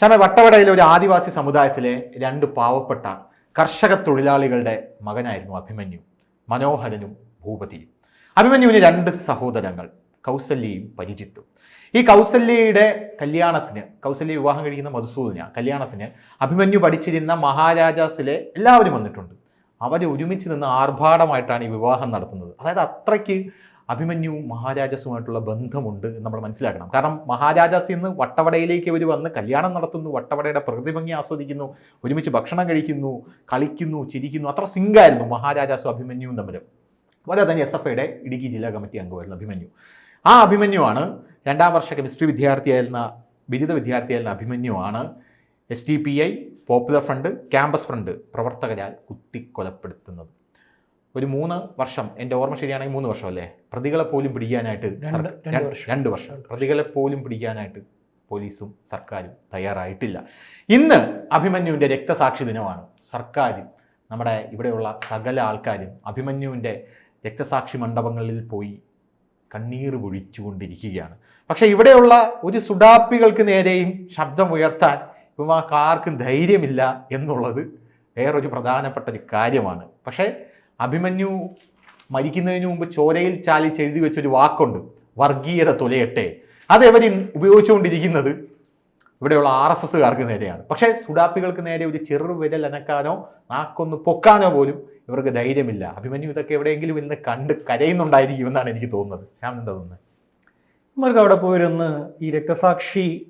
ശമ വട്ടവടയിലെ ഒരു ആദിവാസി സമുദായത്തിലെ രണ്ട് പാവപ്പെട്ട കർഷക തൊഴിലാളികളുടെ മകനായിരുന്നു അഭിമന്യു. മനോഹരനും ഭൂപതിയും. അഭിമന്യുവിന് രണ്ട് സഹോദരങ്ങൾ കൗസല്യയും പരിചിത്തും. ഈ കൗസല്യയുടെ കല്യാണത്തിന് കൗസല്യ വിവാഹം കഴിക്കുന്ന മധുസൂദന കല്യാണത്തിന് അഭിമന്യു പഠിച്ചിരുന്ന മഹാരാജാസിലെ എല്ലാവരും വന്നിട്ടുണ്ട്. അവർ ഒരുമിച്ച് നിന്ന് ആർഭാടമായിട്ടാണ് ഈ വിവാഹം നടത്തുന്നത്. അതായത് അത്രയ്ക്ക് അഭിമന്യുവും മഹാരാജാസുമായിട്ടുള്ള ബന്ധമുണ്ട് എന്ന് നമ്മൾ മനസ്സിലാക്കണം. കാരണം മഹാരാജാസിൽ നിന്ന് വട്ടവടയിലേക്ക് ഇവർ വന്ന് കല്യാണം നടത്തുന്നു വട്ടവടയുടെ പ്രകൃതി ഭംഗി ആസ്വദിക്കുന്നു ഒരുമിച്ച് ഭക്ഷണം കഴിക്കുന്നു കളിക്കുന്നു ചിരിക്കുന്നു. അത്ര സിംഗായിരുന്നു മഹാരാജാസും അഭിമന്യുവും തമ്മിൽ അതുപോലെ തന്നെ എസ് എഫ് ഐയുടെ ഇടുക്കി ജില്ലാ കമ്മിറ്റി അംഗമായിരുന്നു അഭിമന്യു. ആ അഭിമന്യുവാണ് രണ്ടാം വർഷ കെമിസ്ട്രി വിദ്യാർത്ഥിയായിരുന്ന ബിരുദ വിദ്യാർത്ഥിയായിരുന്ന അഭിമന്യുവാണ് S T P I popular front campus front പ്രവർത്തകരാൽ കുത്തിക്കൊലപ്പെടുത്തുന്നത്. ഒരു മൂന്ന് വർഷം എന്റെ ഓർമ്മ ശരിയാണെങ്കിൽ മൂന്ന് വർഷം അല്ലേ പ്രതികളെ പോലും പിടിക്കാനായിട്ട് രണ്ട്- വർഷം. പ്രതികളെ പോലും പിടിക്കാനായിട്ട് പോലീസും സർക്കാരും തയ്യാറായിട്ടില്ല. ഇന്ന് അഭിമന്യുവിന്റെ രക്തസാക്ഷി ദിനമാണ്. സർക്കാരും നമ്മുടെ ഇവിടെയുള്ള സകല ആൾക്കാരും അഭിമന്യുവിന്റെ രക്തസാക്ഷി മണ്ഡപങ്ങളിൽ പോയി കണ്ണീർ പൊഴിച്ചുകൊണ്ടിരിക്കുകയാണ് പക്ഷേ ഇവിടെയുള്ള ഒരു സുഡാപ്പികൾക്ക് നേരെയും ശബ്ദം ഉയർത്താൻ ഇവർക്ക് ആർക്കും ധൈര്യമില്ല എന്നുള്ളത് വേറൊരു പ്രധാനപ്പെട്ട ഒരു കാര്യമാണ്. പക്ഷേ അഭിമന്യു മരിക്കുന്നതിന് മുമ്പ് ചോരയിൽ ചാലിച്ച് എഴുതി വെച്ചൊരു വാക്കുണ്ട് വർഗീയത തുലയട്ടെ. അതെവർ ഉപയോഗിച്ചുകൊണ്ടിരിക്കുന്നത് ഇവിടെയുള്ള ആർ എസ് എസ്സുകാർക്ക് നേരെയാണ്. പക്ഷേ സുഡാപ്പികൾക്ക് നേരെ ഒരു ചെറു വിരൽ അനക്കാനോ നാക്കൊന്ന് പൊക്കാനോ പോലും ഇവർക്ക് ധൈര്യമില്ല. അഭിമന്യു ഇതൊക്കെ എവിടെയെങ്കിലും ഇന്ന് കണ്ട് കരയുന്നുണ്ടായിരിക്കും എന്നാണ് എനിക്ക് തോന്നുന്നത്. ഞാൻ എന്താ തോന്നുന്നത്? നമ്മൾക്ക് അവിടെ പോയിരുന്ന് ഈ രക്തസാക്ഷി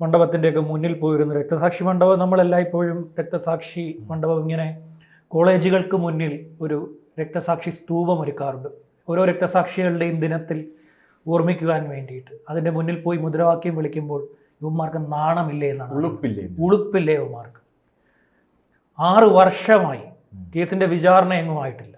മണ്ഡപത്തിന്റെയൊക്കെ മുന്നിൽ പോയിരുന്ന് രക്തസാക്ഷി മണ്ഡപം നമ്മളെല്ലായ്പ്പോഴും രക്തസാക്ഷി മണ്ഡപം ഇങ്ങനെ കോളേജുകൾക്ക് മുന്നിൽ ഒരു രക്തസാക്ഷി സ്തൂപം ഒരുക്കാറുണ്ട് ഓരോ രക്തസാക്ഷികളുടെയും ദിനത്തിൽ ഓർമ്മിക്കുവാൻ വേണ്ടിയിട്ട്. അതിന്റെ മുന്നിൽ പോയി മുദ്രാവാക്യം വിളിക്കുമ്പോൾ യുവന്മാർക്ക് നാണമില്ലേ എന്നാണ്. ഉളുപ്പില്ലേ ഉളുപ്പില്ലേ യുവന്മാർക്ക് ആറ് വർഷമായി കേസിന്റെ വിചാരണ എങ്ങും ആയിട്ടില്ല.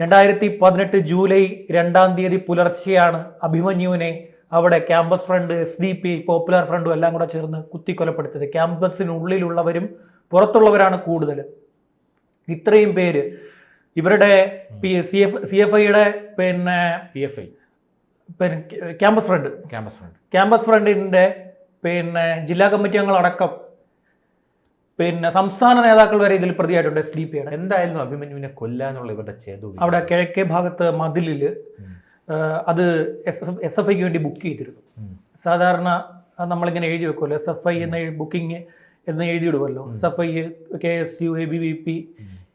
രണ്ടായിരത്തി പതിനെട്ട് ജൂലൈ രണ്ടാം തീയതി പുലർച്ചെയാണ് അഭിമന്യുവിനെ അവിടെ campus front S D P popular ഫ്രണ്ടും എല്ലാം കൂടെ ചേർന്ന് കുത്തിക്കൊലപ്പെടുത്തിയത്. ക്യാമ്പസിനുള്ളിലുള്ളവരും പുറത്തുള്ളവരാണ് കൂടുതൽ ഇത്രയും പേര്. ഇവരുടെ P C F C F ഐയുടെ പിന്നെ പി എഫ് ഐ പിന്നെ Campus Front. Campus Front. Campus ഫ്രണ്ടിന്റെ പിന്നെ ജില്ലാ കമ്മിറ്റി അംഗങ്ങളടക്കം പിന്നെ സംസ്ഥാന നേതാക്കൾ വരെ ഇതിൽ പ്രതിയായിട്ടുണ്ട് സ്ലീപ്പ് ഡി എന്തായാലും അഭിമന്യുവിനെ കൊല്ലാനുള്ള ഇവരുടെ ചേതു അവിടെ കിഴക്കേ ഭാഗത്ത് മതിലിൽ അത് എസ് എഫ് എസ് എഫ് ഐക്ക് വേണ്ടി ബുക്ക് ചെയ്തിരുന്നു. സാധാരണ നമ്മളിങ്ങനെ എഴുതി വെക്കുമല്ലോ എസ് എഫ് ഐ എന്ന ബുക്കിംഗ് എന്ന് എഴുതിയിടുമല്ലോ S F I K S U A B V P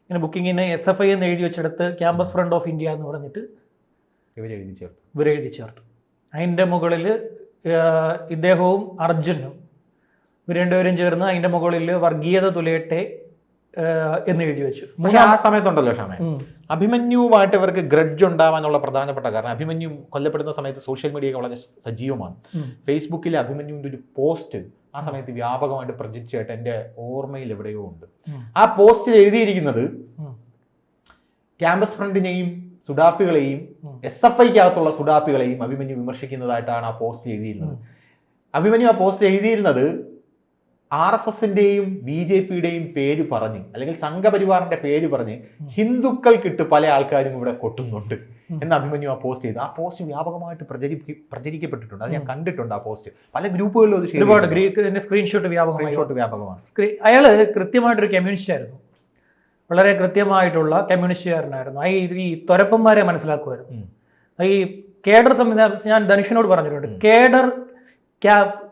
ഇങ്ങനെ ബുക്കിങ്ങിന് എസ് എഫ് ഐ എന്ന് എഴുതി വെച്ചെടുത്ത് ക്യാമ്പസ് ഫ്രണ്ട് ഓഫ് ഇന്ത്യ എന്ന് പറഞ്ഞിട്ട് ഇവരെഴുതി ചേർത്തു. ഇവരെ എഴുതി ചേർത്തു. അതിന്റെ മുകളിൽ ഇദ്ദേഹവും അർജുനും ഇവർ രണ്ടുപേരും ചേർന്ന് അതിന്റെ മുകളിൽ വർഗീയത തുലയട്ടെ എന്ന് എഴുതി വെച്ചു. പക്ഷെ ആ സമയത്തുണ്ടല്ലോ ഷാമേ. അഭിമന്യുവുമായിട്ട് ഇവർക്ക് ഗ്രഡ്ജ് ഉണ്ടാവാനുള്ള പ്രധാനപ്പെട്ട കാരണം അഭിമന്യു കൊല്ലപ്പെടുന്ന സമയത്ത് സോഷ്യൽ മീഡിയ വളരെ സജീവമാണ്. ഫേസ്ബുക്കിലെ ഫേസ്ബുക്കിൽ അഭിമന്യുവിന്റെ ഒരു പോസ്റ്റ് ആ സമയത്ത് വ്യാപകമായിട്ട് പ്രചരിച്ചായിട്ട് എന്റെ ഓർമ്മയിൽ എവിടെയോ ഉണ്ട് ആ പോസ്റ്റിൽ എഴുതിയിരിക്കുന്നത്. ക്യാമ്പസ് ഫ്രണ്ടിനെയും സുഡാപ്പികളെയും. എസ് എഫ് ഐക്കകത്തുള്ള സുഡാപ്പികളെയും അഭിമന്യു വിമർശിക്കുന്നതായിട്ടാണ് ആ പോസ്റ്റ് എഴുതിയിരുന്നത് അഭിമന്യു ആ പോസ്റ്റ് എഴുതിയിരുന്നത് ആർ എസ് എസിന്റെയും ബി ജെ പിയുടെയും പേര് പറഞ്ഞ് അല്ലെങ്കിൽ സംഘപരിവാറിന്റെ പേര് പറഞ്ഞ് ഹിന്ദുക്കൾക്കിട്ട് പല ആൾക്കാരും ഇവിടെ കൊട്ടുന്നുണ്ട് എന്ന് അഭിമന്യു ആ പോസ്റ്റ് ചെയ്തു. ആ പോസ്റ്റ് വ്യാപകമായിട്ട് പ്രചരിപ്പി പ്രചരിക്കപ്പെട്ടിട്ടുണ്ട്. അത് ഞാൻ കണ്ടിട്ടുണ്ട് ആ പോസ്റ്റ് പല ഗ്രൂപ്പുകളിലും അത് ഒരുപാട് സ്ക്രീൻഷോട്ട് സ്ക്രീൻഷോട്ട് വ്യാപകമാണ്. അയാൾ അയാൾ കൃത്യമായിട്ടൊരു കമ്മ്യൂണിസ്റ്റ് ആയിരുന്നു. വളരെ കൃത്യമായിട്ടുള്ള കമ്മ്യൂണിസ്റ്റുകാരനായിരുന്നു ഈ ഈ തൊരപ്പന്മാരെ മനസ്സിലാക്കുമായിരുന്നു. ഈ കേഡർ സംവിധാനം ഞാൻ ധനുഷിനോട് പറഞ്ഞിട്ടുണ്ട്. കേഡർ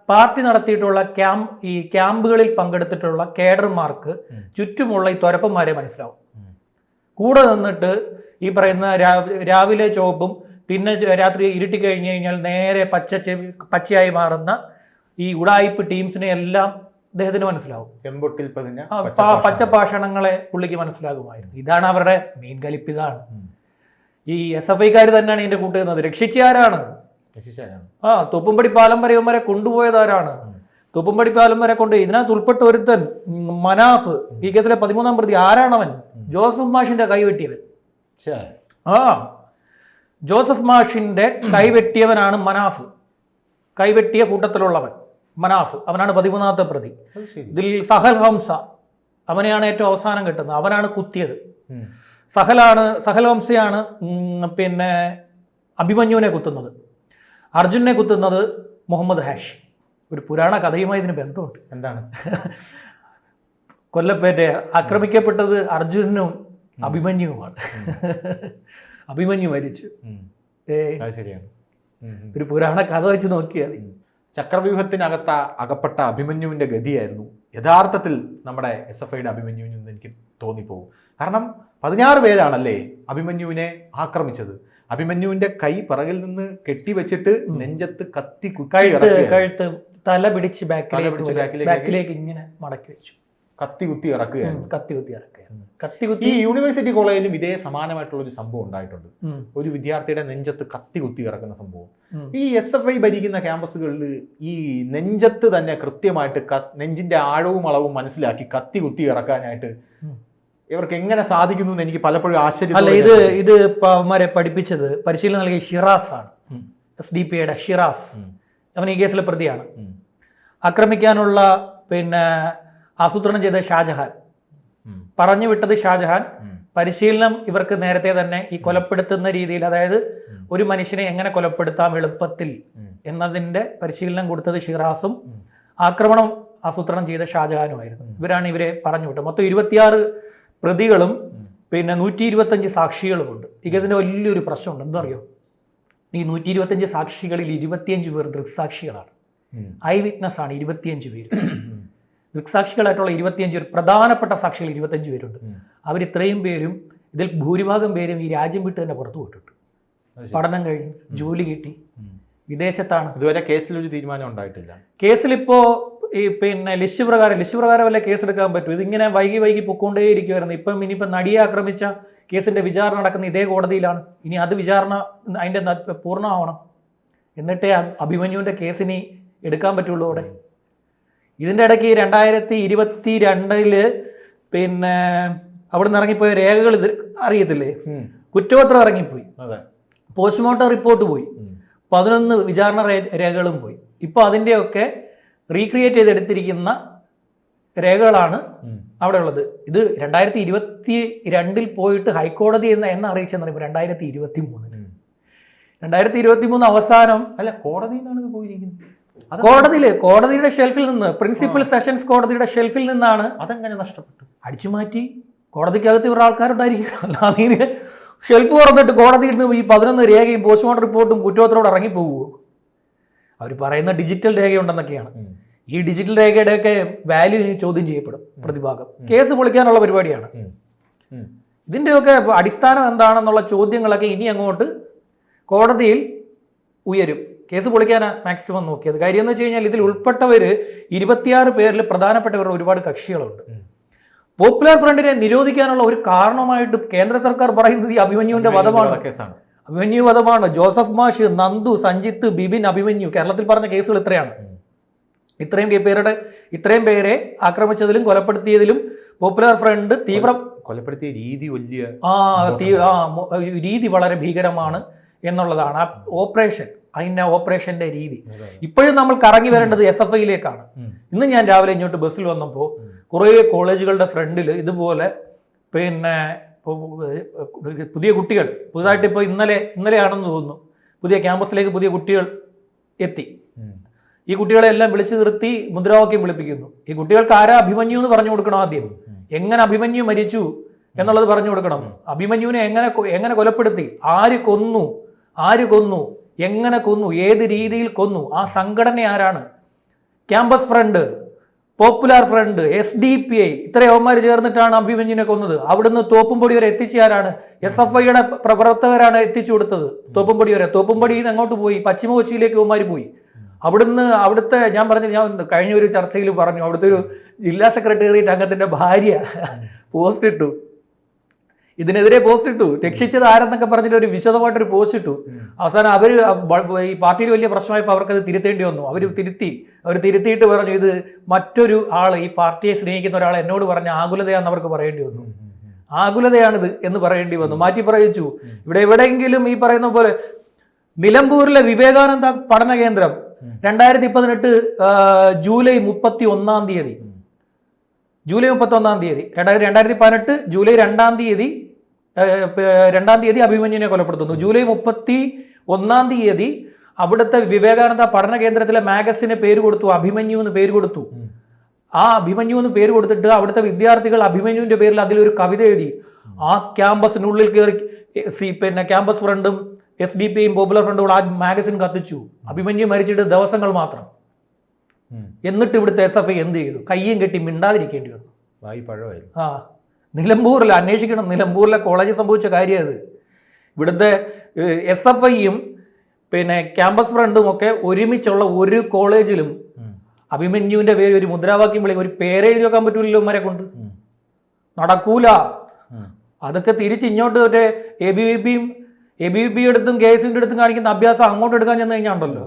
പാർട്ടി നടത്തിയിട്ടുള്ള ക്യാമ്പ് ഈ ക്യാമ്പുകളിൽ പങ്കെടുത്തിട്ടുള്ള കേഡർമാർക്ക് ചുറ്റുമുള്ള ഈ തൊരപ്പന്മാരെ മനസ്സിലാവും. കൂടെ നിന്നിട്ട് ഈ പറയുന്ന രാവിലെ ചുവപ്പും പിന്നെ രാത്രി ഇരുട്ടി കഴിഞ്ഞു കഴിഞ്ഞാൽ നേരെ പച്ച പച്ചയായി മാറുന്ന ഈ ഉടായിപ്പ് ടീംസിനെ എല്ലാം അദ്ദേഹത്തിന് മനസ്സിലാവും. ചെമ്പൊട്ടിൽ പതിഞ്ഞ പുള്ളിക്ക് മനസ്സിലാകുമായിരുന്നു. ഇതാണ് അവരുടെ മെയിൻ കലിപ്പ് ഇതാണ്. ഈ എസ് എഫ് ഐക്കാർ തന്നെയാണ് ഇതിന്റെ കൂട്ടുന്നത് രക്ഷിച്ചാരാണ്? ആ തുപ്പുംപടി പാലം വരെ ഇവന്മാരെ കൊണ്ടുപോയതാരാണ് ആരാണ്? തുപ്പുംപടി പാലം വരെ കൊണ്ട് ഇതിനകത്ത് ഉൾപ്പെട്ട ഒരുത്തൻ മനാഫ് ഈ കേസിലെ പതിമൂന്നാം പ്രതി ആരാണവൻ? ജോസഫ് മാഷിന്റെ കൈവെട്ടിയവൻ. ആ. ജോസഫ് മാഷിന്റെ കൈവെട്ടിയവനാണ് മനാഫ്. കൈവെട്ടിയ കൂട്ടത്തിലുള്ളവൻ മനാഫ്. അവനാണ് പതിമൂന്നാമത്തെ പ്രതി. ദിൽ ഇതിൽ സഹൽ ഹംസ അവനെയാണ് ഏറ്റവും അവസാനം കിട്ടുന്നത്. അവനാണ് കുത്തിയത്. സഹലാണ് സഹൽ ഹംസയാണ് പിന്നെ അഭിമന്യുവിനെ കുത്തുന്നത്. അർജുനെ കുത്തുന്നത് മുഹമ്മദ് ഹാഷ്. ഒരു പുരാണ കഥയുമായി ഇതിന് ബന്ധമുണ്ട്. എന്താണ്? കൊല്ലപ്പേറ്റ ആക്രമിക്കപ്പെട്ടത് അർജുനും അഭിമന്യുവുമാണ്. അഭിമന്യു മരിച്ചു. ശരിയാണ്. ഒരു പുരാണ കഥ വെച്ച് നോക്കിയാൽ. ചക്രവ്യൂഹത്തിനകത്ത അകപ്പെട്ട അഭിമന്യുവിന്റെ ഗതിയായിരുന്നു. യഥാർത്ഥത്തിൽ നമ്മുടെ എസ് എഫ് ഐയുടെ അഭിമന്യുവിൽ നിന്ന് എനിക്ക് തോന്നിപ്പോകും. കാരണം പതിനാറ് പേരാണല്ലേ അഭിമന്യുവിനെ ആക്രമിച്ചത്. അഭിമന്യുവിന്റെ കൈ പിറകിൽ നിന്ന് കെട്ടിവെച്ചിട്ട്. നെഞ്ചത്ത് കത്തി കുത്തി കഴുത്ത്. തല പിടിച്ച് ബാക്കിലേക്ക് ബാക്കിലേക്ക് ഇങ്ങനെ മടക്കി വെച്ചു കത്തി കുത്തി ഇറക്കുകയായിരുന്നു കത്തി കുത്തി ഉം. കത്തി ഈ കുത്തി യൂണിവേഴ്സിറ്റി കോളേജിലും ഇതേ സമാനമായിട്ടുള്ള ഒരു സംഭവം ഉണ്ടായിട്ടുണ്ട് ഒരു വിദ്യാർത്ഥിയുടെ നെഞ്ചത്ത് കത്തി കുത്തി ഇറക്കുന്ന സംഭവം ഈ എസ് എഫ് ഐ ഭരിക്കുന്ന ക്യാമ്പസുകളിൽ ഈ നെഞ്ചത്ത് തന്നെ കൃത്യമായിട്ട് നെഞ്ചിന്റെ ആഴവും അളവും മനസ്സിലാക്കി കത്തി കുത്തി ഇറക്കാനായിട്ട്. ഇവർക്ക് എങ്ങനെ സാധിക്കുന്നു എന്ന് എനിക്ക് പലപ്പോഴും ആശ്ചര്യം അല്ല ഇത് ഇത് അവന്മാരെ പഠിപ്പിച്ചത് പരിശീലനം നൽകിയ ഷിറാസ് ആണ്. എസ് ഡി പി യുടെ ഷിറാസ്. അവൻ ഈ കേസിലെ പ്രതിയാണ്. ആക്രമിക്കാനുള്ള പിന്നെ ആസൂത്രണം ചെയ്ത ഷാജഹാൻ. പറഞ്ഞു വിട്ടത് ഷാജഹാൻ. പരിശീലനം ഇവർക്ക് നേരത്തെ തന്നെ ഈ കൊലപ്പെടുത്തുന്ന രീതിയിൽ അതായത് ഒരു മനുഷ്യനെ എങ്ങനെ കൊലപ്പെടുത്താം എളുപ്പത്തിൽ എന്നതിന്റെ പരിശീലനം കൊടുത്തത് ഷിറാസും ആക്രമണം ആസൂത്രണം ചെയ്ത ഷാജഹാനുമായിരുന്നു. ഇവരാണ് ഇവരെ പറഞ്ഞു വിട്ടത്. മൊത്തം ഇരുപത്തിയാറ് പ്രതികളും പിന്നെ നൂറ്റി ഇരുപത്തഞ്ച് സാക്ഷികളുമുണ്ട്. ഈ കേസിന്റെ വലിയൊരു പ്രശ്നമുണ്ട്. എന്തറിയോ ഈ നൂറ്റി ഇരുപത്തഞ്ച് സാക്ഷികളിൽ ഇരുപത്തിയഞ്ച് പേർ ദൃക്സാക്ഷികളാണ്. ഐ വിറ്റ്നസ് ആണ് ഇരുപത്തിയഞ്ച് പേര്. ദൃക്സാക്ഷികളായിട്ടുള്ള ഇരുപത്തിയഞ്ച് പേർ പ്രധാനപ്പെട്ട സാക്ഷികൾ ഇരുപത്തഞ്ച് പേരുണ്ട്. അവർ ഇത്രയും പേരും ഇതിൽ ഭൂരിഭാഗം പേരും ഈ രാജ്യം വിട്ട് തന്നെ പുറത്തു പോയിട്ടുണ്ട്. പഠനം കഴിഞ്ഞ് ജോലി കിട്ടി. വിദേശത്താണ്. ഇതുവരെ കേസിൽ ഒരു തീരുമാനം ഉണ്ടായിട്ടില്ല. കേസിലിപ്പോ ഈ പിന്നെ ലിസ്റ്റ് പ്രകാരം ലിസ്റ്റ് പ്രകാരം വല്ല കേസെടുക്കാൻ പറ്റും ഇതിങ്ങനെ വൈകി വൈകി പൊക്കോണ്ടേയിരിക്കുമായിരുന്നു ഇപ്പം ഇനിയിപ്പം നടിയെ ആക്രമിച്ച കേസിന്റെ വിചാരണ നടക്കുന്ന ഇതേ കോടതിയിലാണ്. ഇനി അത് വിചാരണ അതിന്റെ പൂർണമാവണം. എന്നിട്ടേ അഭിമന്യുവിന്റെ കേസിനി എടുക്കാൻ പറ്റുള്ളൂ അവിടെ. ഇതിന്റെ ഇടയ്ക്ക് രണ്ടായിരത്തി ഇരുപത്തി രണ്ടിൽ പിന്നെ അവിടെ നിന്ന് ഇറങ്ങിപ്പോയ രേഖകൾ ഇത് അറിയത്തില്ലേ? കുറ്റപത്രം ഇറങ്ങിപ്പോയി. പോസ്റ്റ്മോർട്ടം റിപ്പോർട്ട് പോയി. പതിനൊന്ന് വിചാരണ രേഖകളും പോയി. ഇപ്പോൾ അതിന്റെയൊക്കെ റീക്രിയേറ്റ് ചെയ്തെടുത്തിരിക്കുന്ന രേഖകളാണ് അവിടെ ഉള്ളത് ഇത് രണ്ടായിരത്തി ഇരുപത്തി രണ്ടിൽ പോയിട്ട് ഹൈക്കോടതി എന്ന് എന്ന് അറിയിച്ചെന്ന് പറയുമ്പോൾ രണ്ടായിരത്തി ഇരുപത്തി മൂന്നിന് രണ്ടായിരത്തി ഇരുപത്തി മൂന്ന് അവസാനം അല്ല കോടതി പോയിരിക്കുന്നത്? കോടതിയിൽ കോടതിയുടെ ഷെൽഫിൽ നിന്ന് പ്രിൻസിപ്പൽ സെഷൻസ് കോടതിയുടെ ഷെൽഫിൽ നിന്നാണ് അതെങ്ങനെ നഷ്ടപ്പെട്ടു? അടിച്ചു മാറ്റി കോടതിക്കകത്ത് ഇവരുടെ ആൾക്കാരുണ്ടായിരിക്കും. അല്ലാതെ ഷെൽഫ് തുറന്നിട്ട് കോടതിയിൽ നിന്ന് ഈ പതിനൊന്ന് രേഖയും പോസ്റ്റ്മോർട്ടം റിപ്പോർട്ടും കുറ്റപത്രത്തോട് ഇറങ്ങിപ്പോകുമോ അവർ പറയുന്ന ഡിജിറ്റൽ രേഖയുണ്ടെന്നൊക്കെയാണ്. ഈ ഡിജിറ്റൽ രേഖയുടെയൊക്കെ വാല്യൂ ഇനി ചോദ്യം ചെയ്യപ്പെടും പ്രതിഭാഗം. കേസ് പൊളിക്കാനുള്ള പരിപാടിയാണ്. ഇതിന്റെയൊക്കെ അടിസ്ഥാനം എന്താണെന്നുള്ള ചോദ്യങ്ങളൊക്കെ ഇനി അങ്ങോട്ട് കോടതിയിൽ ഉയരും. കേസ് പൊളിക്കാനാണ് മാക്സിമം നോക്കിയത്. കാര്യം എന്ന് വെച്ച് കഴിഞ്ഞാൽ ഇതിൽ ഉൾപ്പെട്ടവർ ഇരുപത്തിയാറ് പേരിൽ പ്രധാനപ്പെട്ടവരുടെ ഒരുപാട് കക്ഷികളുണ്ട്. പോപ്പുലർ ഫ്രണ്ടിനെ നിരോധിക്കാനുള്ള ഒരു കാരണമായിട്ട് കേന്ദ്ര സർക്കാർ പറയുന്നത് ഈ അഭിമന്യുവിന്റെ വധമാണ്. കേസാണ്. അഭിമന്യു വധമാണ്. ജോസഫ് മാഷ് നന്ദു സഞ്ജിത്ത് ബിബിൻ അഭിമന്യു. കേരളത്തിൽ പറഞ്ഞ കേസുകൾ ഇത്രയാണ്. ഇത്രയും പേരുടെ ഇത്രയും പേരെ ആക്രമിച്ചതിലും കൊലപ്പെടുത്തിയതിലും പോപ്പുലർ ഫ്രണ്ട് തീവ്ര കൊലപ്പെടുത്തിയ രീതി വലിയ ആ ആ രീതി വളരെ ഭീകരമാണ് എന്നുള്ളതാണ്. ആ ഓപ്പറേഷൻ അതിന്റെ ഓപ്പറേഷന്റെ രീതി. ഇപ്പോഴും നമ്മൾ കറങ്ങി വരേണ്ടത് എസ് എഫ് ഐയിലേക്കാണ് ഇന്ന് ഞാൻ രാവിലെ ഇങ്ങോട്ട് ബസ്സിൽ വന്നപ്പോൾ കുറേ കോളേജുകളുടെ ഫ്രണ്ടിൽ ഇതുപോലെ പിന്നെ പുതിയ കുട്ടികൾ പുതുതായിട്ട് ഇപ്പോൾ ഇന്നലെ ഇന്നലെയാണെന്ന് തോന്നുന്നു. പുതിയ ക്യാമ്പസിലേക്ക് പുതിയ കുട്ടികൾ എത്തി. ഈ കുട്ടികളെ എല്ലാം വിളിച്ചു നിർത്തി മുദ്രാവാക്യം വിളിപ്പിക്കുന്നു. ഈ കുട്ടികൾക്ക് ആരാ അഭിമന്യു എന്ന് പറഞ്ഞു കൊടുക്കണം ആദ്യം? എങ്ങനെ അഭിമന്യു മരിച്ചു എന്നുള്ളത് പറഞ്ഞു കൊടുക്കണം. അഭിമന്യുവിനെ എങ്ങനെ എങ്ങനെ കൊലപ്പെടുത്തി? ആര് കൊന്നു? ആര് കൊന്നു? എങ്ങനെ കൊന്നു? ഏത് രീതിയിൽ കൊന്നു? ആ സംഘടന ആരാണ്? Campus Front Popular Front S D P I ഇത്ര യവന്മാർ ചേർന്നിട്ടാണ് അഭിമന്യുവിനെ കൊന്നത്. അവിടുന്ന് തോപ്പുംപൊടി വരെ എത്തിച്ച ആരാണ്? എസ് എഫ് ഐയുടെ പ്രവർത്തകരാണ് എത്തിച്ചു കൊടുത്തത്. തോപ്പുംപൊടി വരെ. തോപ്പുംപടിയിൽ നിന്ന് അങ്ങോട്ട് പോയി? പശ്ചിമ കൊച്ചിയിലേക്ക് ഓമാര് പോയി. അവിടുന്ന് അവിടുത്തെ ഞാൻ പറഞ്ഞു ഞാൻ കഴിഞ്ഞ ഒരു ചർച്ചയിൽ പറഞ്ഞു അവിടുത്തെ ഒരു ജില്ലാ സെക്രട്ടേറിയറ്റ് അംഗത്തിന്റെ ഭാര്യ പോസ്റ്റ് ഇട്ടു. ഇതിനെതിരെ പോസ്റ്റ് ഇട്ടു. രക്ഷിച്ചത് ആരെന്നൊക്കെ പറഞ്ഞിട്ട് ഒരു വിശദമായിട്ടൊരു പോസ്റ്റ് ഇട്ടു. അവസാനം അവർ ഈ പാർട്ടിയിൽ വലിയ പ്രശ്നമായപ്പോൾ അവർക്കത് തിരുത്തേണ്ടി വന്നു. അവർ തിരുത്തി. അവർ തിരുത്തിയിട്ട് പറഞ്ഞു ഇത് മറ്റൊരു ആൾ ഈ പാർട്ടിയെ സ്നേഹിക്കുന്ന ഒരാൾ എന്നോട് പറഞ്ഞ ആകുലതയാണെന്ന് അവർക്ക് പറയേണ്ടി വന്നു. ആകുലതയാണിത് എന്ന് പറയേണ്ടി വന്നു. മാറ്റി പറയിച്ചു. ഇവിടെ എവിടെയെങ്കിലും ഈ പറയുന്ന പോലെ നിലമ്പൂരിലെ വിവേകാനന്ദ പഠന കേന്ദ്രം രണ്ടായിരത്തി പതിനെട്ട് ജൂലൈ മുപ്പത്തി ഒന്നാം തീയതി ജൂലൈ മുപ്പത്തി ഒന്നാം തീയതി. രണ്ടായിരത്തി രണ്ടായിരത്തി പതിനെട്ട് ജൂലൈ രണ്ടാം തീയതി രണ്ടാം തീയതി അഭിമന്യുവിനെ കൊലപ്പെടുത്തുന്നു. ജൂലൈ മുപ്പത്തി ഒന്നാം തീയതി അവിടുത്തെ വിവേകാനന്ദ പഠന കേന്ദ്രത്തിലെ മാഗസിന് പേര് കൊടുത്തു അഭിമന്യു എന്ന് പേര് കൊടുത്തു. ആ അഭിമന്യു എന്ന് പേര് കൊടുത്തിട്ട് അവിടുത്തെ വിദ്യാർത്ഥികൾ അഭിമന്യുവിന്റെ പേരിൽ അതിലൊരു കവിത എഴുതി. ആ ക്യാമ്പസിനുള്ളിൽ കയറി സി പിന്നെ ക്യാമ്പസ് ഫ്രണ്ടും എസ് ഡി പിയും പോപ്പുലർ ഫ്രണ്ടും കൂടെ ആ മാഗസിൻ കത്തിച്ചു. അഭിമന്യു മരിച്ചിട്ട് ദിവസങ്ങൾ മാത്രം. എന്നിട്ട് ഇവിടുത്തെ എസ് എഫ് ഐ എന്ത് ചെയ്തു? കയ്യും കെട്ടി മിണ്ടാതിരിക്കേണ്ടി വന്നു. ആ. നിലമ്പൂരിൽ അന്വേഷിക്കണം. നിലമ്പൂരിലെ കോളേജിൽ സംഭവിച്ച കാര്യം അത്. ഇവിടുത്തെ എസ് എഫ് ഐയും പിന്നെ ക്യാമ്പസ് ഫ്രണ്ടും ഒക്കെ ഒരുമിച്ചുള്ള ഒരു കോളേജിലും അഭിമന്യുവിന്റെ പേര് ഒരു മുദ്രാവാക്യം വിളി ഒരു പേരെഴുതി വെക്കാൻ പറ്റൂലല്ലോ മരെ കൊണ്ട്. നടക്കൂല. അതൊക്കെ തിരിച്ച് ഇങ്ങോട്ട് മറ്റേ എ ബി വി പിയും എ ബി പി എടുത്തും കെ എസ് അടുത്തും കാണിക്കുന്ന അഭ്യാസം അങ്ങോട്ട് എടുക്കാൻ ചെന്ന് കഴിഞ്ഞാൽ ഉണ്ടല്ലോ.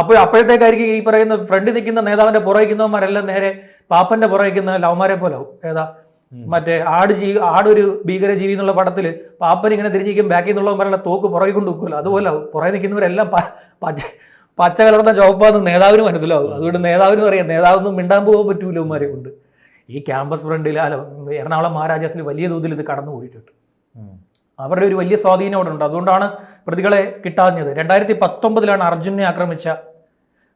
അപ്പോൾ അപ്പോഴത്തേക്കായിരിക്കും ഈ പറയുന്ന ഫ്രണ്ടിൽ നിൽക്കുന്ന നേതാവിന്റെ പുറകിക്കുന്നവന്മാരെല്ലാം നേരെ പാപ്പന്റെ പുറകിക്കുന്ന ലവന്മാരെ പോലെ ഏതാ? മറ്റേ ആട് ജീവി ആടൊരു ഭീകര ജീവി എന്നുള്ള പടത്തിൽ പാപ്പൻ ഇങ്ങനെ തിരിഞ്ഞിരിക്കും ബാക്കിൽ നിന്നുള്ളവന്മാരുടെ തോക്ക് പുറകെ കൊണ്ട് വെക്കുമല്ലോ അതുപോലെ പുറകെ നിൽക്കുന്നവരെല്ലാം പച്ച പച്ച കലർന്ന ചുവപ്പാന്ന് നേതാവിന് മനസ്സിലാവും. അതുകൊണ്ട് നേതാവിന് പറയാം നേതാവൊന്നും മിണ്ടാൻ പോകാൻ പറ്റൂല ഉമ്മാരെ കൊണ്ട്. ഈ ക്യാമ്പസ് ഫ്രണ്ടിൽ അല്ല എറണാകുളം മഹാരാജാസിൽ വലിയ തോതിൽ ഇത് കടന്നു പോയിട്ടുണ്ട്. അവരുടെ ഒരു വലിയ സ്വാധീനം അവിടെ ഉണ്ട്. അതുകൊണ്ടാണ് പ്രതികളെ കിട്ടാഞ്ഞത്. രണ്ടായിരത്തി പത്തൊമ്പതിലാണ് അർജുനെ ആക്രമിച്ച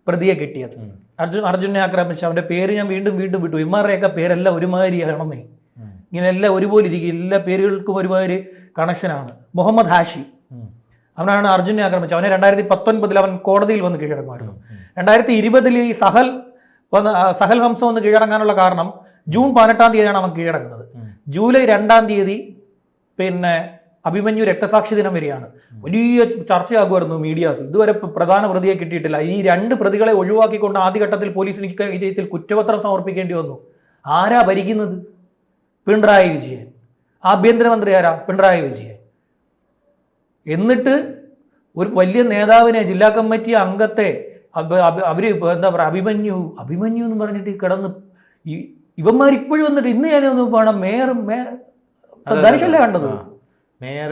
പ്രതിയെ കിട്ടിയത്. അർജുൻ അർജുനെ ആക്രമിച്ച അവന്റെ പേര് ഞാൻ വീണ്ടും വീണ്ടും വിട്ടു. ഇമാരുടെയൊക്കെ പേരെല്ലാം ഒരുമാതിരിയാണെന്നേ. ഉം. ഇങ്ങനെ എല്ലാം ഒരുപോലെ ഇരിക്കും. എല്ലാ പേരുകൾക്കും ഒരുമാതിരി കണക്ഷനാണ്. മുഹമ്മദ് ഹാഷി. അവനാണ് അർജുനെ ആക്രമിച്ചത്. അവനെ രണ്ടായിരത്തി പത്തൊൻപതിൽ അവൻ കോടതിയിൽ വന്ന് കീഴടങ്ങുമായിരുന്നു. രണ്ടായിരത്തി ഇരുപതിൽ ഈ സഹൽ വന്ന് സഹൽ ഹംസ വന്ന് കീഴടങ്ങാനുള്ള കാരണം ജൂൺ പതിനെട്ടാം തീയതിയാണ് അവൻ കീഴടങ്ങുന്നത്. ജൂലൈ രണ്ടാം തീയതി പിന്നെ അഭിമന്യു രക്തസാക്ഷി ദിനം വരികയാണ് വലിയ ചർച്ചയാകുമായിരുന്നു മീഡിയാസ്. ഇതുവരെ പ്രധാന പ്രതിയെ കിട്ടിയിട്ടില്ല. ഈ രണ്ട് പ്രതികളെ ഒഴിവാക്കിക്കൊണ്ട് ആദ്യഘട്ടത്തിൽ പോലീസിന് വിജയത്തിൽ കുറ്റപത്രം സമർപ്പിക്കേണ്ടി വന്നു. ആരാ ഭരിക്കുന്നത്? പിണറായി വിജയൻ. ആഭ്യന്തരമന്ത്രി ആരാ? പിണറായി വിജയൻ. എന്നിട്ട് ഒരു വലിയ നേതാവിനെ ജില്ലാ കമ്മിറ്റി അംഗത്തെ അവർ എന്താ പറയുക അഭിമന്യു അഭിമന്യു എന്ന് പറഞ്ഞിട്ട് കിടന്ന് ഇവന്മാർ ഇപ്പോഴും വന്നിട്ട് ഇന്ന് ഞാനൊന്ന് വേണം മേയർ മേ ധനുഷല്ലേ കണ്ടത്. മേയർ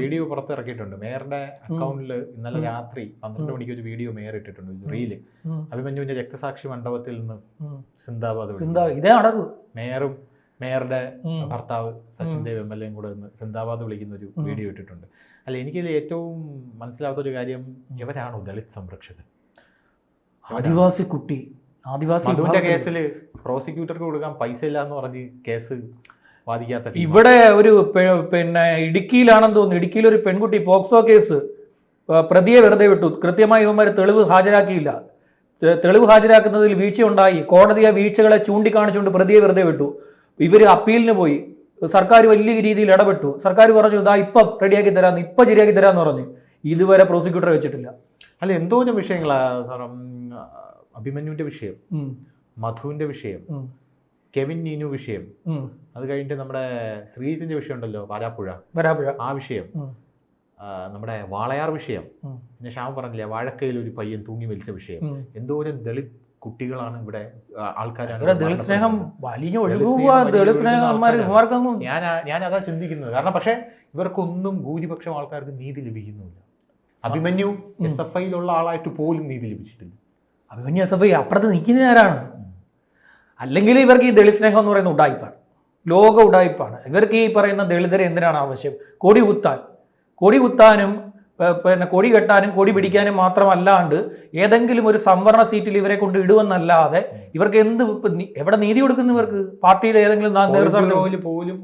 വീഡിയോ പുറത്തിറക്കിയിട്ടുണ്ട് മേയറിന്റെ അക്കൗണ്ടിൽ ഇന്നലെ രാത്രി പന്ത്രണ്ട്. മണിക്ക് ഒരു വീഡിയോ മേയർ ഇട്ടിട്ടുണ്ട്. റീൽ. അഭിമന്യുവിന്റെ രക്തസാക്ഷി മണ്ഡപത്തിൽ നിന്ന് സിന്ദാബാദ്. ഇതേ മേയറും മേയറുടെ. ഭർത്താവ് സച്ചിൻ ദേവ് എം എൽ എയും കൂടെ നിന്ന് സിന്ദാബാദ് വിളിക്കുന്ന ഒരു വീഡിയോ ഇട്ടിട്ടുണ്ട്. അല്ല എനിക്കിതിൽ ഏറ്റവും മനസ്സിലാവാത്ത ഒരു കാര്യം ഇവരാണോ ദളിത് സംരക്ഷകൻ? ആദിവാസി കുട്ടി. ആദിവാസി കേസിൽ പ്രോസിക്യൂട്ടർക്ക് കൊടുക്കാൻ പൈസ ഇല്ല എന്ന് പറഞ്ഞ് കേസ് വാദിക്കാത്ത ടീമാണ്. ഇവിടെ ഒരു പിന്നെ ഇടുക്കിയിലാണെന്ന് തോന്നുന്നു. ഇടുക്കിയിൽ ഒരു പെൺകുട്ടി പോക്സോ കേസ് പ്രതിയെ വെറുതെ വിട്ടു. കൃത്യമായി ഇവന്മാർ തെളിവ് ഹാജരാക്കിയില്ല. തെളിവ് ഹാജരാക്കുന്നതിൽ വീഴ്ചയുണ്ടായി. കോടതി ആ വീഴ്ചകളെ ചൂണ്ടിക്കാണിച്ചുകൊണ്ട് പ്രതിയെ വെറുതെ വിട്ടു. ഇവർ അപ്പീലിന് പോയി. സർക്കാർ വലിയ രീതിയിൽ ഇടപെട്ടു. സർക്കാർ പറഞ്ഞു ഇതാ ഇപ്പം റെഡിയാക്കി തരാമെന്ന് ഇപ്പം ശരിയാക്കി തരാമെന്ന് പറഞ്ഞു. ഇതുവരെ പ്രോസിക്യൂട്ടറെ വെച്ചിട്ടില്ല. അല്ല എന്തോരം വിഷയങ്ങളാ സാറം അഭിമന്യുവിന്റെ വിഷയം മധുവിന്റെ വിഷയം കെവിൻ നീനു വിഷയം. അത് കഴിഞ്ഞിട്ട് നമ്മുടെ ശ്രീജിത്തിന്റെ വിഷയം ഉണ്ടല്ലോ വാരാപ്പുഴ. വരാപ്പുഴ. ആ വിഷയം. നമ്മുടെ വാളയാർ വിഷയം. പിന്നെ ശ്യാമ പറഞ്ഞില്ലേ വാഴക്കയിൽ ഒരു പയ്യൻ തൂങ്ങി മരിച്ച വിഷയം. എന്തോ എന്തോരം ദളിത് കുട്ടികളാണ് ഇവിടെ ആൾക്കാരാണ് ദളിത് സ്നേഹം. വലിഞ്ഞു ഞാൻ അതാ ചിന്തിക്കുന്നത്. കാരണം പക്ഷേ ഇവർക്കൊന്നും ഭൂരിപക്ഷം ആൾക്കാർക്ക് നീതി ലഭിക്കുന്നില്ല. അഭിമന്യു എസ് എഫ് ഐയിലുള്ള ആളായിട്ട് പോലും നീതി ലഭിച്ചിട്ടില്ല. അഭിമന്യു എസ് എഫ് ഐ അപ്പുറത്ത് നിൽക്കുന്ന ആരാണ്? അല്ലെങ്കിൽ ഇവർക്ക് ഈ ദളിത് സ്നേഹം എന്ന് പറയുന്ന ഉടായ്പാണ് ലോക ഉടായ്പാണ് ഇവർക്ക് ഈ പറയുന്ന ദളിതരെ എന്തിനാണ് ആവശ്യം? കൊടി കുത്താൻ. കൊടി കുത്താനും പിന്നെ കൊടി കെട്ടാനും കൊടി പിടിക്കാനും മാത്രമല്ലാണ്ട് ഏതെങ്കിലും ഒരു സംവരണ സീറ്റിൽ ഇവരെ കൊണ്ട് ഇടുവെന്നല്ലാതെ ഇവർക്ക് എന്ത് എവിടെ നീതി കൊടുക്കുന്നു ഇവർക്ക്? പാർട്ടിയുടെ ഏതെങ്കിലും പോലും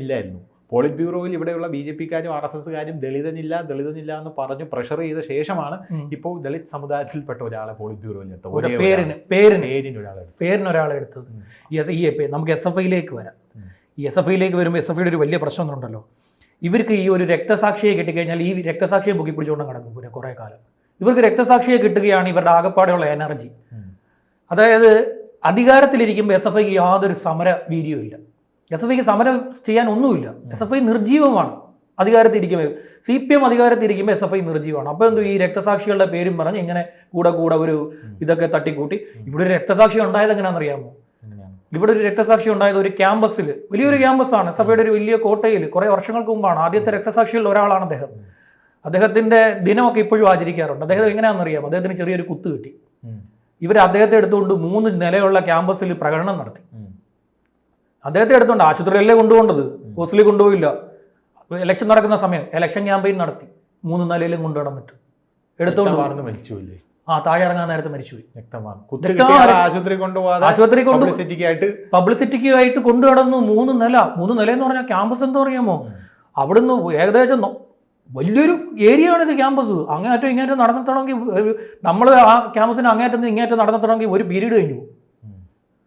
ഇല്ലായിരുന്നു. പോളിറ്റ് ബ്യൂറോയിൽ ഇവിടെയുള്ള ബി ജെ പിക്കാരും ആർ എസ് എസ്സുകാരും ദളിതനില്ല ദളിതനില്ല എന്ന് പറഞ്ഞു പ്രഷർ ചെയ്ത ശേഷമാണ്. ഇപ്പോൾ ദളിത് സമുദായത്തിൽപ്പെട്ട ഒരാളെ പോളിറ്റ് ബ്യൂറോയിൽ എടുത്തത് പേരിന് ഒരാളെ. പേരിന്. പേരിന് ഒരാളെ എടുത്തു. എടുത്തത്. ഈ നമുക്ക് എസ് എഫ് ഐയിലേക്ക് വരാം. ഈ എസ് എഫ് ഐയിലേക്ക് വരുമ്പോൾ എസ് എഫ് ഐയുടെ ഒരു വലിയ പ്രശ്നം ഉണ്ടല്ലോ ഇവർക്ക് ഈ ഒരു രക്തസാക്ഷിയെ കിട്ടിക്കഴിഞ്ഞാൽ ഈ രക്തസാക്ഷിയെ പൊക്കി പിടിച്ചുകൊണ്ട് നടക്കും പിന്നെ കുറേ കാലം. ഇവർക്ക് രക്തസാക്ഷിയെ കിട്ടുകയാണ് ഇവരുടെ ആകപ്പാടെയുള്ള എനർജി അതായത് അധികാരത്തിലിരിക്കുമ്പോൾ എസ് എഫ് ഐക്ക് യാതൊരു സമര വീര്യവും ഇല്ല എസ് എഫ് ഐക്ക് സമരം ചെയ്യാൻ ഒന്നുമില്ല. എസ് എഫ് ഐ നിർജീവമാണ് അധികാരത്തിരിക്കുമ്പോൾ സി പി എം അധികാരത്തിരിക്കുമ്പോൾ എസ് എഫ് ഐ നിർജീവമാണ് അപ്പോൾ എന്തോ ഈ രക്തസാക്ഷികളുടെ പേരും പറഞ്ഞ് ഇങ്ങനെ കൂടെ കൂടെ ഒരു ഇതൊക്കെ തട്ടിക്കൂട്ടി. ഇവിടെ ഒരു രക്തസാക്ഷി ഉണ്ടായത് എങ്ങനെയാണെന്നറിയാമോ. ഇവിടെ ഒരു രക്തസാക്ഷി ഉണ്ടായത് ഒരു ക്യാമ്പസിൽ. വലിയൊരു ക്യാമ്പസാണ്. എസ് എഫ് ഐയുടെ ഒരു വലിയ കോട്ടയിൽ കുറേ വർഷങ്ങൾക്ക് മുമ്പാണ് ആദ്യത്തെ രക്തസാക്ഷികളിൽ ഒരാളാണ് അദ്ദേഹം. അദ്ദേഹത്തിന്റെ ദിനമൊക്കെ ഇപ്പോഴും ആചരിക്കാറുണ്ട്. അദ്ദേഹം എങ്ങനെയാണെന്നറിയാം അദ്ദേഹത്തിന് ചെറിയൊരു കുത്ത് കിട്ടി. ഇവർ അദ്ദേഹത്തെ എടുത്തുകൊണ്ട് മൂന്ന് നിലയുള്ള ക്യാമ്പസിൽ പ്രകടനം നടത്തി. അദ്ദേഹത്തെ എടുത്തുകൊണ്ട് ആശുപത്രിയല്ലേ കൊണ്ടുപോകേണ്ടത്? ഹോസ്റ്റലിൽ കൊണ്ടുപോയില്ല. ഇലക്ഷൻ നടക്കുന്ന സമയം ഇലക്ഷൻ ക്യാമ്പയിൻ നടത്തി. മൂന്ന് നിലയിലും കൊണ്ടുപോകാൻ പറ്റും എടുത്തോണ്ട് മരിച്ചുല്ലേ ആ താഴെ ഇറങ്ങാൻ നേരത്തെ മരിച്ചുപോയി. ആശുപത്രി കൊണ്ട് പബ്ലിസിറ്റിക്ക് ആയിട്ട് കൊണ്ടു കടന്നു മൂന്ന് നില. മൂന്ന് നില എന്ന് പറഞ്ഞാൽ ക്യാമ്പസ് എന്താ പറയാമോ അവിടുന്ന് ഏകദേശം വലിയൊരു ഏരിയ ആണ് ഇത് ക്യാമ്പസ് അങ്ങേറ്റം ഇങ്ങേറ്റം നടന്നെത്തണമെങ്കിൽ നമ്മൾ ആ ക്യാമ്പസിന് അങ്ങേറ്റം ഇങ്ങേറ്റം നടന്നെത്തണമെങ്കിൽ ഒരു പീരീഡ് കഴിഞ്ഞു.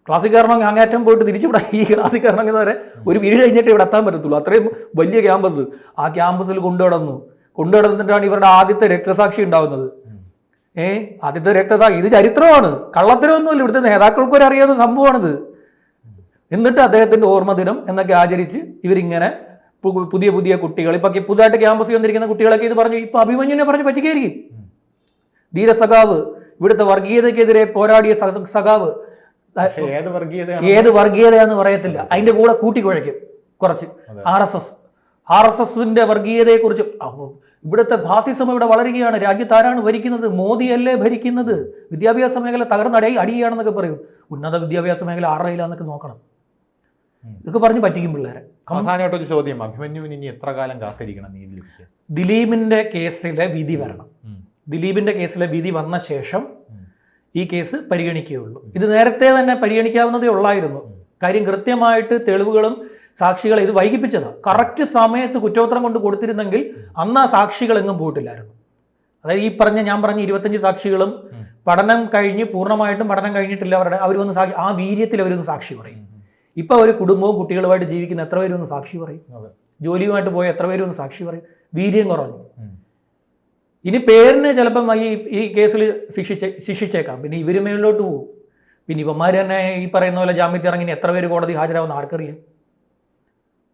ക്ലാസ്സിൽ കയറണമെങ്കിൽ അങ്ങേറ്റം പോയിട്ട് തിരിച്ചു ഇവിടെ ഈ ക്ലാസ്സിൽ കയറണമെങ്കിൽ വരെ ഒരു പീരീഡ് കഴിഞ്ഞിട്ട് ഇവിടെ എത്താൻ പറ്റത്തുള്ളൂ. അത്രയും വലിയ ക്യാമ്പസ് ആ ക്യാമ്പസിൽ കൊണ്ടുനടന്നു കൊണ്ടുനടന്നിട്ടാണ് ഇവരുടെ ആദ്യത്തെ രക്തസാക്ഷി ഉണ്ടാവുന്നത്. ഏ? ആദ്യത്തെ രക്തസാക്ഷി. ഇത് ചരിത്രമാണ്. കള്ളത്തരമൊന്നുമില്ല. ഇവിടുത്തെ നേതാക്കൾക്കൊരു അറിയാവുന്ന സംഭവമാണിത്. എന്നിട്ട് അദ്ദേഹത്തിന്റെ ഓർമ്മദിനം എന്നൊക്കെ ആചരിച്ച് ഇവരിങ്ങനെ പുതിയ പുതിയ കുട്ടികൾ. ഇപ്പൊ പുതുതായിട്ട് ക്യാമ്പസിൽ വന്നിരിക്കുന്ന കുട്ടികളൊക്കെ ഇത് പറഞ്ഞു ഇപ്പൊ അഭിമന്യുനെ പറഞ്ഞു പറ്റിക്കായിരിക്കും. ധീരസഖാവ് ഇവിടുത്തെ വർഗീയതയ്ക്കെതിരെ പോരാടിയ സഖ- സഖാവ് ഏത് വർഗീയത എന്ന് പറയത്തില്ല. അതിന്റെ കൂടെ കൂട്ടിക്കുഴയ്ക്കും കുറച്ച്. R S S. R S എസിന്റെ വർഗീയതയെക്കുറിച്ച് കുറിച്ച് ഇവിടുത്തെ ഫാസിസം ഇവിടെ വളരുകയാണ്. രാജ്യത്ത് ആരാണ് ഭരിക്കുന്നത്? മോദിയല്ലേ ഭരിക്കുന്നത്? വിദ്യാഭ്യാസ മേഖല തകർന്നടയി അടിയാണെന്നൊക്കെ പറയും. ഉന്നത വിദ്യാഭ്യാസ മേഖല ആറയിലാന്നൊക്കെ നോക്കണം. ഇതൊക്കെ പറഞ്ഞ് പറ്റിക്കും പിള്ളേരെ. അവസാനമായിട്ടൊരു ചോദ്യം. അഭിമന്യുവിന് ഇനി എത്ര കാലം കാത്തിരിക്കണം നീതി ദിലീപിന്റെ കേസിലെ വിധി വരണം. ദിലീപിന്റെ കേസിലെ വിധി വന്ന ശേഷം. ഈ കേസ് പരിഗണിക്കുകയുള്ളൂ. ഇത് നേരത്തെ തന്നെ പരിഗണിക്കാവുന്നതേ ഉള്ളായിരുന്നു. കാര്യം കൃത്യമായിട്ട് തെളിവുകളും സാക്ഷികളെ ഇത് വൈകിപ്പിച്ചതാണ് കറക്റ്റ് സമയത്ത് കുറ്റോത്തരം കൊണ്ട് കൊടുത്തിരുന്നെങ്കിൽ അന്ന് ആ സാക്ഷികൾ എങ്ങും പോയിട്ടില്ലായിരുന്നു. അതായത് ഈ പറഞ്ഞ ഞാൻ പറഞ്ഞ ഇരുപത്തഞ്ച് സാക്ഷികളും പഠനം കഴിഞ്ഞ് പൂർണമായിട്ടും പഠനം കഴിഞ്ഞിട്ടില്ല അവരുടെ അവർ വന്ന് സാക്ഷി ആ വീര്യത്തിൽ അവരൊന്ന് സാക്ഷി പറയും. ഇപ്പോൾ ഇപ്പൊ അവർ കുടുംബവും കുട്ടികളുമായിട്ട് ജീവിക്കുന്ന എത്ര പേര് ഒന്ന് സാക്ഷി പറയും. ജോലിയുമായിട്ട് പോയ എത്ര പേര് ഒന്ന് സാക്ഷി പറയും? വീര്യം കുറഞ്ഞു. ഇനി പേരിന് ചിലപ്പം ഈ ഈ കേസിൽ ശിക്ഷിച്ച ശിക്ഷിച്ചേക്കാം. പിന്നെ ഇവർ മേളിലോട്ട് പോകും. പിന്നെ ഇവന്മാർ തന്നെ ഈ പറയുന്ന പോലെ ജാമ്യത്തിൽ ഇറങ്ങി എത്ര പേര് കോടതി ഹാജരാകുന്ന ആർക്കറിയാം?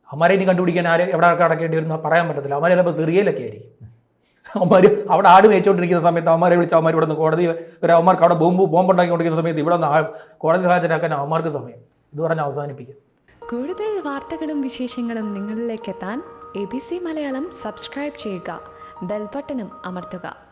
അവന്മാരെ ഇനി കണ്ടുപിടിക്കാൻ ആരെ എവിടെ അടക്കേണ്ടി വരുന്ന പറയാൻ പറ്റത്തില്ല. അവന്മാർ ചിലപ്പോൾ സിറിയയിലൊക്കെ ആയിരിക്കും. അവന്മാർ അവിടെ ആട് മേയിച്ചുകൊണ്ടിരിക്കുന്ന സമയത്ത് അവന്മാരെ വിളിച്ച അവന്മാർ ഇവിടെ നിന്ന് കോടതി വരെ അവന്മാർക്ക് അവിടെ ബോംബ് ബോംബ് ഉണ്ടാക്കിക്കൊണ്ടിരിക്കുന്ന സമയത്ത് ഇവിടെ നിന്ന് കോടതി ഹാജരാക്കാൻ അവന്മാർക്ക് സമയം. ഇത് പറഞ്ഞ് അവസാനിപ്പിക്കും. കൂടുതൽ വാർത്തകളും വിശേഷങ്ങളും നിങ്ങളിലേക്ക് എത്താൻ A B C Malayalam subscribe ചെയ്യുക. ബെൽബട്ടനും അമർത്തുക